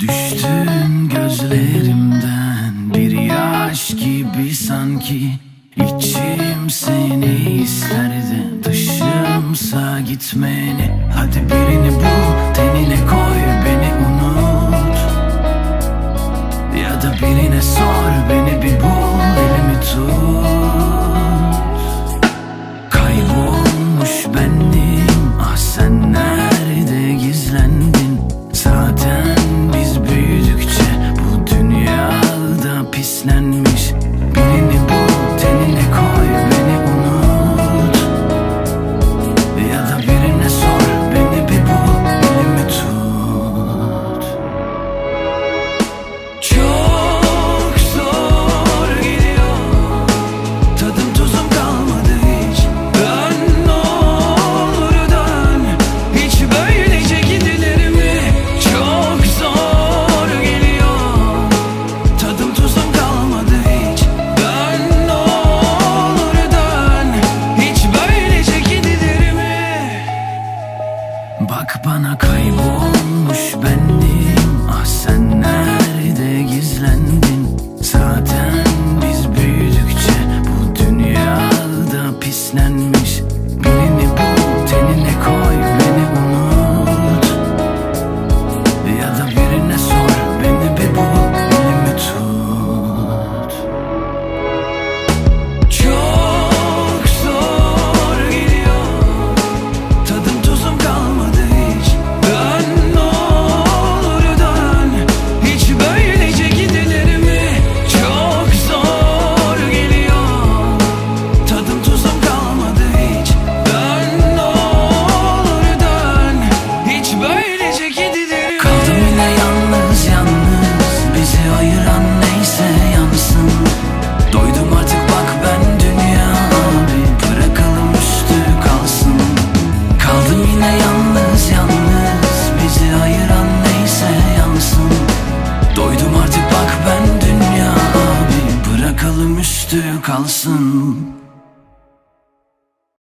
Düştüm gözlerimden bir yaş gibi sanki. İçim seni isterdi dışımsa gitmeni. Hadi birini bul tenine koy beni unut. Ya da birine sor beni bir bul elimi tut. Bak bana kaybolmuş bendim. Ah sen nerede? Sakalım kalsın.